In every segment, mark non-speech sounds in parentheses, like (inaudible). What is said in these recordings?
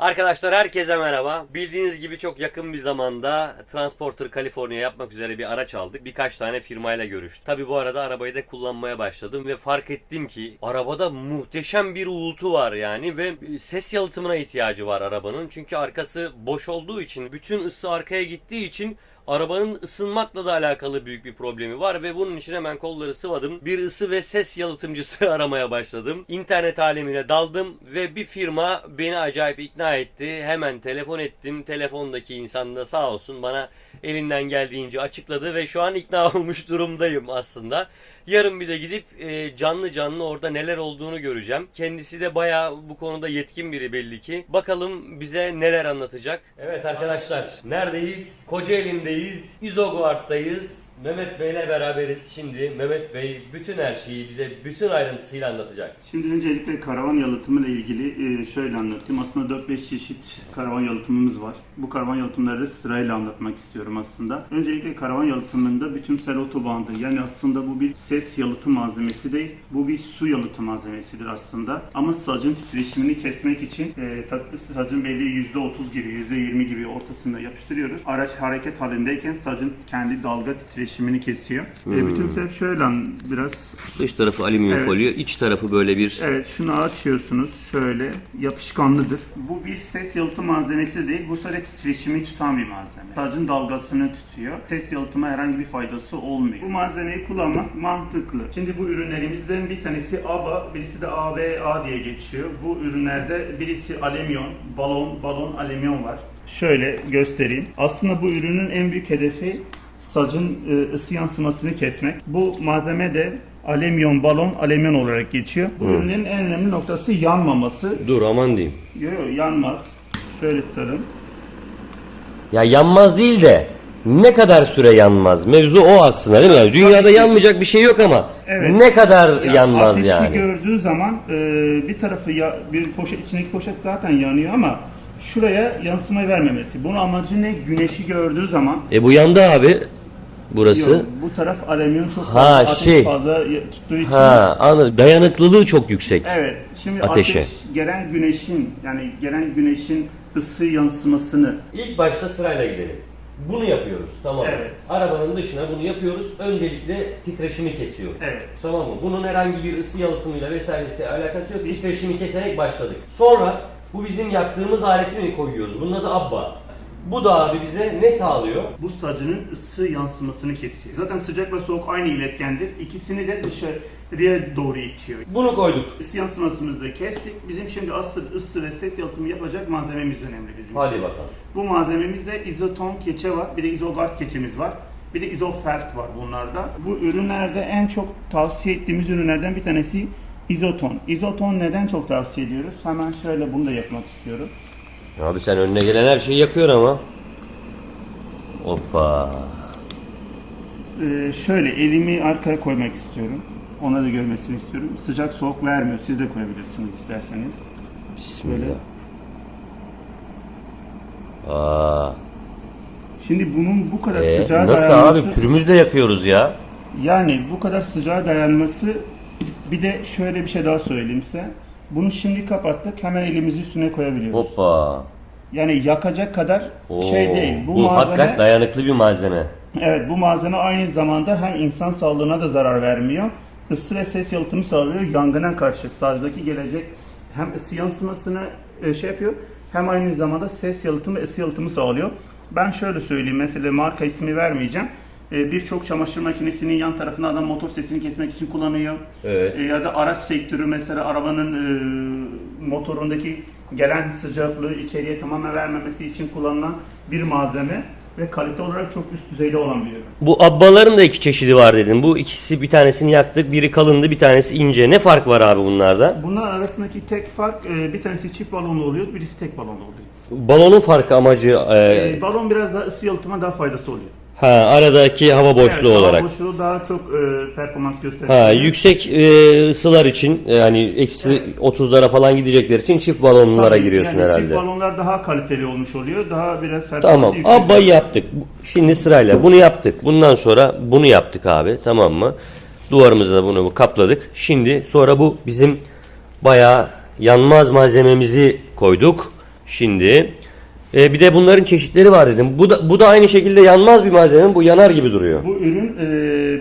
Arkadaşlar herkese merhaba. Bildiğiniz gibi çok yakın bir zamanda Transporter California yapmak üzere bir araç aldık. Birkaç tane firmayla görüştük. Tabi bu arada arabayı da kullanmaya başladım ve fark ettim ki arabada muhteşem bir uğultu var yani ve ses yalıtımına ihtiyacı var arabanın. Çünkü arkası boş olduğu için bütün ısı arkaya gittiği için Arabanın ısınmakla da alakalı büyük bir problemi var ve bunun için hemen kolları sıvadım. Bir ısı ve ses yalıtımcısı (laughs) aramaya başladım. İnternet alemine daldım ve bir firma beni acayip ikna etti. Hemen telefon ettim. Telefondaki insan da sağ olsun bana elinden geldiğince açıkladı ve şu an ikna (laughs) olmuş durumdayım aslında. Yarın bir de gidip e, canlı canlı orada neler olduğunu göreceğim. Kendisi de bayağı bu konuda yetkin biri belli ki. Bakalım bize neler anlatacak. Evet arkadaşlar neredeyiz? Kocaeli'ndeyiz. İzoguard'dayız. Mehmet Bey'le beraberiz şimdi. Mehmet Bey bütün her şeyi bize bütün ayrıntısıyla anlatacak. Şimdi öncelikle karavan yalıtımı ile ilgili e, şöyle anlatayım. Aslında 4-5 çeşit karavan yalıtımımız var. Bu karavan yalıtımları sırayla anlatmak istiyorum aslında. Öncelikle karavan yalıtımında bütünsel otobandı. Yani aslında bu bir ses yalıtım malzemesi değil. Bu bir su yalıtım malzemesidir aslında. Ama sacın titreşimini kesmek için e, sacın belli %30 gibi, %20 gibi ortasında yapıştırıyoruz. Araç hareket halindeyken sacın kendi dalga titreşimini kesiyor. E, bütünsel şöyle an- biraz Dış tarafı alüminyum Evet. folyo, iç tarafı böyle bir Evet şunu açıyorsunuz şöyle yapışkanlıdır. Bu bir ses yalıtım malzemesi değil bu sadece titreşimi tutan bir malzeme. Sacın dalgasını tutuyor. Ses yalıtıma herhangi bir faydası olmuyor. Bu malzemeyi kullanmak mantıklı. Şimdi bu ürünlerimizden bir tanesi ABA, birisi de ABA diye geçiyor. Bu ürünlerde birisi alüminyum, balon, balon alüminyum var. Şöyle göstereyim. Aslında bu ürünün en büyük hedefi sacın e, ısı yansımasını kesmek. Bu malzeme de alüminyum balon alüminyum olarak geçiyor. Bu ürünün en önemli noktası yanmaması. Dur aman diyeyim. Yok yok yanmaz. Şöyle tutalım. Ya yanmaz değil de ne kadar süre yanmaz? Mevzu o aslında değil mi? Dünyada yanmayacak bir şey yok ama Evet. ne kadar Ya yanmaz ateşi yani? gördüğü zaman e, bir tarafı ya bir poşet içindeki poşet zaten yanıyor ama şuraya yansımayı vermemesi. Bunun amacı ne? Güneşi gördüğü zaman E bu yandı abi. Burası. Yok, bu taraf alüminyum çok Ha, fazla ateş şey. fazla tuttuğu için Ha, anladım. Dayanıklılığı çok yüksek. Evet. Şimdi Ateşe. ateş gelen güneşin yani gelen güneşin ısı yansımasını İlk başta sırayla gidelim. Bunu yapıyoruz tamam mı? Evet. Arabanın dışına bunu yapıyoruz. Öncelikle titreşimi kesiyor. Evet. Tamam mı? Bunun herhangi bir ısı yalıtımıyla vesairesi alakası yok. Titreşimi keserek başladık. Sonra bu bizim yaptığımız aleti mi koyuyoruz? Bunun adı Abba. Bu da abi bize ne sağlıyor? bu sacının ısı yansımasını kesiyor. Zaten sıcak ve soğuk aynı iletkendir. İkisini de dışarıya doğru itiyor. Bunu koyduk. Isı yansımasını da kestik. Bizim şimdi asıl ısı ve ses yalıtımı yapacak malzememiz önemli bizim Hadi için. bakalım. Bu malzememizde izoton keçe var, bir de izogard keçemiz var. Bir de izofert var bunlarda. Bu ürünlerde en çok tavsiye ettiğimiz ürünlerden bir tanesi izoton. İzoton neden çok tavsiye ediyoruz? Hemen şöyle bunu da yapmak istiyorum. Abi sen önüne gelen her şeyi yakıyor ama. Hoppa. Ee, şöyle elimi arkaya koymak istiyorum. Ona da görmesini istiyorum. Sıcak soğuk vermiyor. Siz de koyabilirsiniz isterseniz. Bismillah. Aa, Şimdi bunun bu kadar e, sıcağa nasıl dayanması... abi? Pürümüzle yakıyoruz ya. Yani bu kadar sıcağa dayanması bir de şöyle bir şey daha söyleyeyim size. Bunu şimdi kapattık hemen elimizi üstüne koyabiliyoruz. Hoppa. Yani yakacak kadar Oo, şey değil. Bu, bu malzeme hakikaten dayanıklı bir malzeme. evet bu malzeme aynı zamanda hem insan sağlığına da zarar vermiyor. Isı ve ses yalıtımı sağlıyor. Yangına karşı sajdaki gelecek hem ısı yansımasını e, şey yapıyor hem aynı zamanda ses yalıtımı ısı yalıtımı sağlıyor. Ben şöyle söyleyeyim mesela marka ismi vermeyeceğim. E, Birçok çamaşır makinesinin yan tarafında adam motor sesini kesmek için kullanıyor. Evet. E, ya da araç sektörü mesela arabanın e, motorundaki gelen sıcaklığı içeriye tamamen vermemesi için kullanılan bir malzeme ve kalite olarak çok üst düzeyde olan bir ürün. Bu abbaların da iki çeşidi var dedin. Bu ikisi bir tanesini yaktık. Biri kalındı, bir tanesi ince. Ne fark var abi bunlarda? Bunlar arasındaki tek fark e, bir tanesi çift balonlu oluyor, birisi tek balonlu oluyor. Balonun farkı amacı e, E, balon biraz daha ısı yalıtıma daha faydası oluyor. Ha aradaki hava boşluğu Evet, hava olarak. boşluğu daha çok e, performans gösteriyor. Ha yüksek e, ısılar için yani eksi 30'lara falan gidecekler için çift balonlara Tabii, giriyorsun yani herhalde. Çift balonlar daha kaliteli olmuş oluyor. Daha biraz performansı Tamam. yüksek. Abbayı yaptık. Şimdi sırayla bunu yaptık. Bundan sonra bunu yaptık abi. Tamam mı? Duvarımıza da bunu kapladık. Şimdi sonra bu bizim bayağı yanmaz malzememizi koyduk. Şimdi e, bir de bunların çeşitleri var dedim. Bu da bu da aynı şekilde yanmaz bir malzeme. Bu yanar gibi duruyor. Bu ürün e,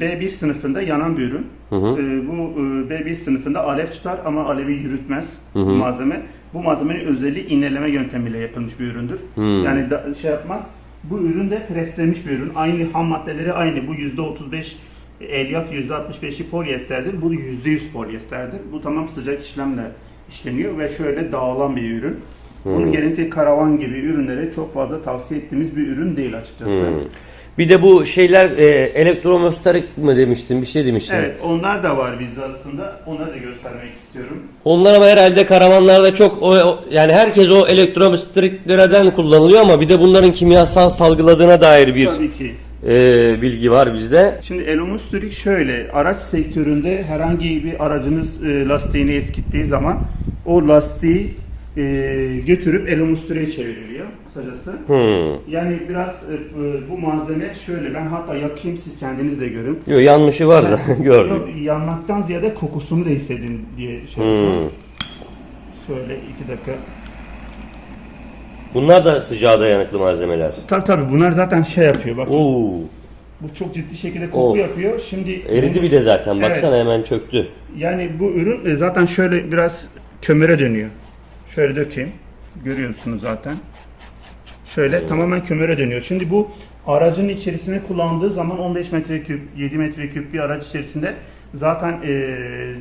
B1 sınıfında yanan bir ürün. E, bu e, B1 sınıfında alev tutar ama alevi yürütmez bu malzeme. Bu malzemenin özelliği ineleme yöntemiyle yapılmış bir üründür. Yani da, şey yapmaz. Bu ürün de preslenmiş bir ürün. Aynı ham maddeleri aynı. Bu %35 elyaf, %65'i polyesterdir. Bu %100 polyesterdir. Bu tamam sıcak işlemle işleniyor ve şöyle dağılan bir ürün. Bunun gelinti karavan gibi ürünlere çok fazla tavsiye ettiğimiz bir ürün değil açıkçası. Bir de bu şeyler e, elektromostarik mı demiştin? Bir şey demiştin. Evet, onlar da var bizde aslında. Onları da göstermek istiyorum. Onlar ama herhalde karavanlarda çok o, o- yani herkes o elektromostriklerden kullanılıyor ama bir de bunların kimyasal salgıladığına dair bir Tabii ki. e, bilgi var bizde. Şimdi Elomusturik şöyle, araç sektöründe herhangi bir aracınız e, lastiğini eskittiği zaman o lastiği e, götürüp Elomusturi'ye çevriliyor kısacası. Hmm. Yani biraz e, bu malzeme şöyle, ben hatta yakayım siz kendiniz de görün. Yok yanlışı var zaten (laughs) gördüm. Yok, yanmaktan ziyade kokusunu da hissedin diye şey Hmm. yapacağım. Şöyle iki dakika. Bunlar da sıcağa dayanıklı malzemeler. Tabii tabii bunlar zaten şey yapıyor bak. Oo. Bu çok ciddi şekilde koku Of. yapıyor. Şimdi Eridi bunu- bir de zaten. Evet. Baksana hemen çöktü. Yani bu ürün e, zaten şöyle biraz kömüre dönüyor. Şöyle dökeyim. Görüyorsunuz zaten. Şöyle tamamen kömüre dönüyor. Şimdi bu aracın içerisine kullandığı zaman 15 metreküp, 7 metreküp bir araç içerisinde zaten e,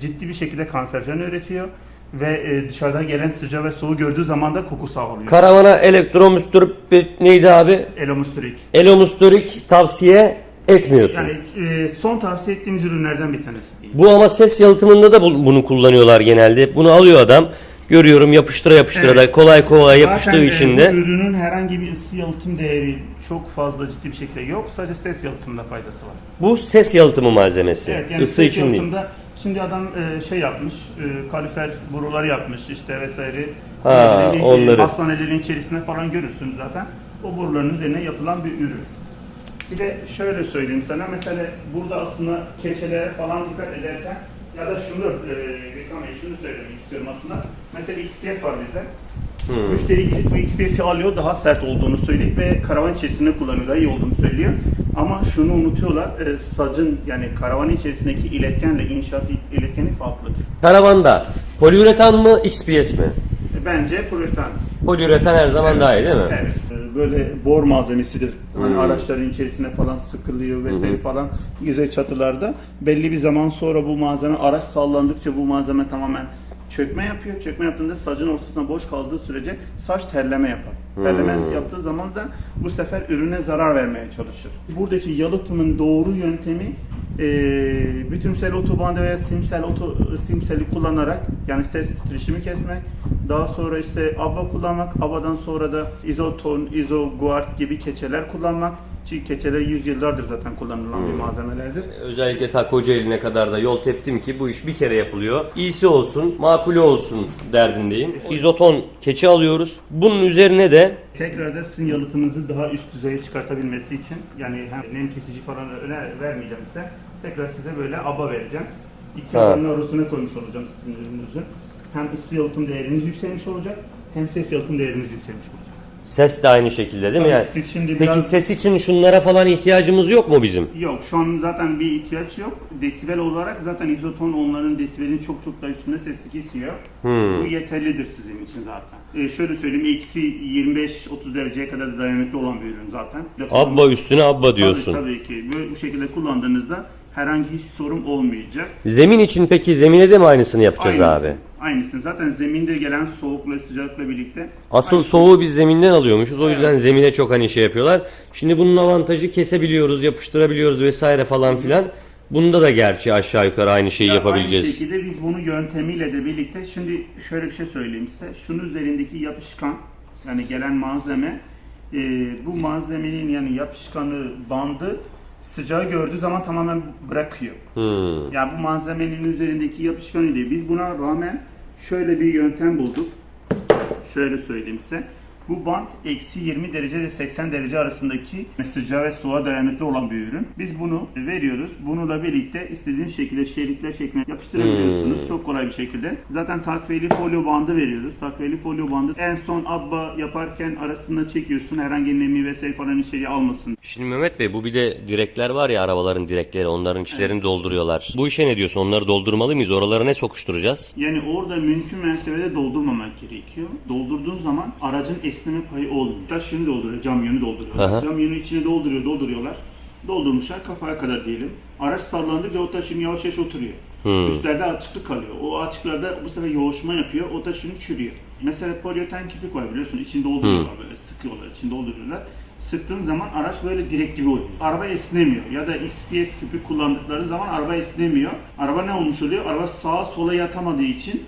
ciddi bir şekilde kanserojen üretiyor ve e, dışarıdan gelen sıcağı ve soğuğu gördüğü zaman da koku sağlıyor. Karavana elektromusturik neydi abi? Elomusturik. Elomusturik tavsiye etmiyorsun. Yani e, son tavsiye ettiğimiz ürünlerden bir tanesi. Bu ama ses yalıtımında da bu- bunu kullanıyorlar genelde. Bunu alıyor adam. Görüyorum yapıştıra yapıştıra da Evet. kolay kolay Zaten, yapıştığı e, için de. ürünün herhangi bir ısı yalıtım değeri çok fazla ciddi bir şekilde yok. Sadece ses yalıtımında faydası var. Bu ses yalıtımı malzemesi. Evet yani Isı için değil. şimdi adam e, şey yapmış, e, kalifer boruları yapmış işte vesaire. Ha, E, onları. Hastanelerin içerisinde falan görürsünüz zaten. O boruların üzerine yapılan bir ürün. Bir de şöyle söyleyeyim sana mesela burada aslında keçelere falan dikkat ederken ya da şunu e, Gökhan Bey şunu söylemek istiyorum aslında. Mesela XPS var bizde. Hmm. Müşteri gidip bu XPS'i alıyor daha sert olduğunu söyleyip ve karavan içerisinde kullanıyor daha iyi olduğunu söylüyor. Ama şunu unutuyorlar e, sacın yani karavan içerisindeki iletkenle inşaat iletkeni farklıdır. Karavanda poliüretan mı XPS mi? E, bence poliüretan. Poliüretan her zaman daha iyi değil mi? Evet. Böyle bor malzemesidir. Hani Hmm. araçların içerisine falan sıkılıyor vesaire falan güzel çatılarda. Belli bir zaman sonra bu malzeme araç sallandıkça bu malzeme tamamen çökme yapıyor. Çökme yaptığında sacın ortasına boş kaldığı sürece saç terleme yapar. Terleme Hmm. yaptığı zaman da bu sefer ürüne zarar vermeye çalışır. Buradaki yalıtımın doğru yöntemi e, bütünsel otobandı veya simsel oto, simseli kullanarak yani ses titreşimi kesmek daha sonra işte ABBA kullanmak ABBA'dan sonra da izoton, izoguard gibi keçeler kullanmak ki keçeler yüzyıllardır zaten kullanılan bir malzemelerdir. Özellikle ta Kocaeli'ne kadar da yol teptim ki bu iş bir kere yapılıyor. İyisi olsun, makulü olsun derdindeyim. İzoton keçi alıyoruz. Bunun üzerine de Tekrar da sizin yalıtımınızı daha üst düzeye çıkartabilmesi için yani hem nem kesici falan öner vermeyeceğim size. Tekrar size böyle aba vereceğim. İki Ha. arasına koymuş olacağım sizin ürününüzü. Hem ısı yalıtım değeriniz yükselmiş olacak hem ses yalıtım değeriniz yükselmiş olacak. Ses de aynı şekilde değil mi? Yani? siz şimdi Peki biraz- ses için şunlara falan ihtiyacımız yok mu bizim? Yok şu an zaten bir ihtiyaç yok. Desibel olarak zaten izoton onların desibelin çok çok daha üstünde sesi kesiyor. Hmm. Bu yeterlidir sizin için zaten. Ee, şöyle söyleyeyim eksi 25-30 dereceye kadar da dayanıklı olan bir ürün zaten. Abba üstüne abba diyorsun. Tabii, tabii ki. Böyle bu şekilde kullandığınızda herhangi hiçbir sorun olmayacak. Zemin için peki zemine de mi aynısını yapacağız Aynısını- abi? Aynısını. Zaten zeminde gelen soğukla sıcakla birlikte Asıl aynısını- soğuğu biz zeminden alıyormuşuz. O yüzden zemine çok hani şey yapıyorlar. Şimdi bunun avantajı kesebiliyoruz, yapıştırabiliyoruz vesaire falan filan. Bunda da gerçi aşağı yukarı aynı şeyi Ya yapabileceğiz. Aynı şekilde biz bunu yöntemiyle de birlikte şimdi şöyle bir şey söyleyeyim size. Şunun üzerindeki yapışkan yani gelen malzeme e, bu malzemenin yani yapışkanı bandı sıcağı gördüğü zaman tamamen bırakıyor. Hmm. Yani bu malzemenin üzerindeki yapışkanı değil. Biz buna rağmen şöyle bir yöntem bulduk. Şöyle söyleyeyim size. Bu bant eksi 20 derece ve 80 derece arasındaki sıcağa ve soğuğa dayanıklı olan bir ürün. Biz bunu veriyoruz. Bununla birlikte istediğiniz şekilde şeritler şeklinde yapıştırabiliyorsunuz. Çok kolay bir şekilde. Zaten takviyeli folyo bandı veriyoruz. Takviyeli folyo bandı en son abba yaparken arasında çekiyorsun. Herhangi nemi vesaire falan içeriye almasın. Şimdi Mehmet Bey bu bir de direkler var ya arabaların direkleri onların içlerini dolduruyorlar. Bu işe ne diyorsun? Onları doldurmalı mıyız? Oralara ne sokuşturacağız? Yani orada mümkün mertebede doldurmamak gerekiyor. Doldurduğun zaman aracın esneme payı olmuyor. Taş yönü dolduruyor, cam yönü dolduruyorlar. Aha. Cam yönü içine dolduruyor, dolduruyorlar. Doldurmuşlar kafaya kadar diyelim. Araç sallandıkça o taş yönü yavaş yavaş oturuyor. Üstlerde açıklık kalıyor. O açıklarda bu sefer yoğuşma yapıyor, o taş yönü çürüyor. Mesela polioten kipik var biliyorsun, içinde dolduruyorlar böyle, sıkıyorlar, içinde dolduruyorlar. Sıktığın zaman araç böyle direk gibi oluyor. Araba esnemiyor ya da SPS küpü kullandıkları zaman araba esnemiyor. Araba ne olmuş oluyor? Araba sağa sola yatamadığı için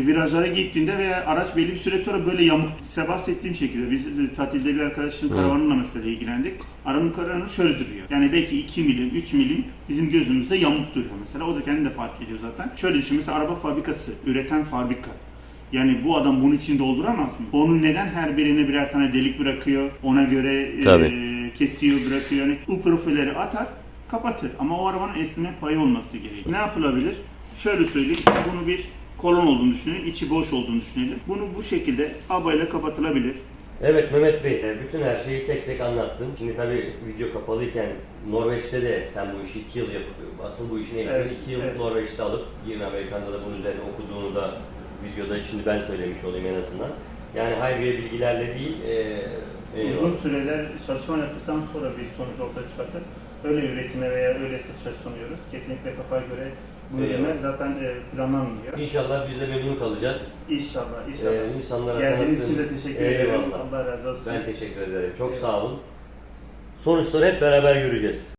virajlara gittiğinde veya araç belli bir süre sonra böyle yamuk. Size bahsettiğim şekilde biz e, tatilde bir arkadaşın karavanıyla mesela ilgilendik. Arabanın karavanı şöyle duruyor. Yani belki 2 milim, 3 milim bizim gözümüzde yamuk duruyor mesela. O da kendi de fark ediyor zaten. Şöyle düşün mesela araba fabrikası, üreten fabrika. Yani bu adam bunun için dolduramaz mı? Onun neden her birine birer tane delik bırakıyor? Ona göre e, kesiyor, bırakıyor. Yani bu profilleri atar, kapatır. Ama o arabanın esneme payı olması gerekiyor. Ne yapılabilir? Şöyle söyleyeyim. Bunu bir kolon olduğunu düşünelim. içi boş olduğunu düşünelim. Bunu bu şekilde abayla kapatılabilir. Evet Mehmet Bey, e, bütün her şeyi tek tek anlattın. Şimdi tabii video kapalıyken Norveç'te de sen bu işi 2 yıl yapıp, asıl bu işin eğitimini Evet, 2 yıl evet. Norveç'te alıp, yine Amerika'da da bunun üzerine okuduğunu da videoda şimdi ben söylemiş olayım en azından. Yani hayriye bilgilerle değil, e, eyvallah. Uzun süreler çalışma yaptıktan sonra bir sonuç ortaya çıkartıp öyle üretime veya öyle satışa sunuyoruz. Kesinlikle kafaya göre bu ürünler zaten e, planlanmıyor. İnşallah biz de memnun kalacağız. İnşallah, inşallah. Ee, insanlara Geldiğiniz için de tanıttığınız- teşekkür ederim. Eyvallah. Allah razı olsun. Ben teşekkür ederim. Çok sağ olun. Sonuçları hep beraber göreceğiz.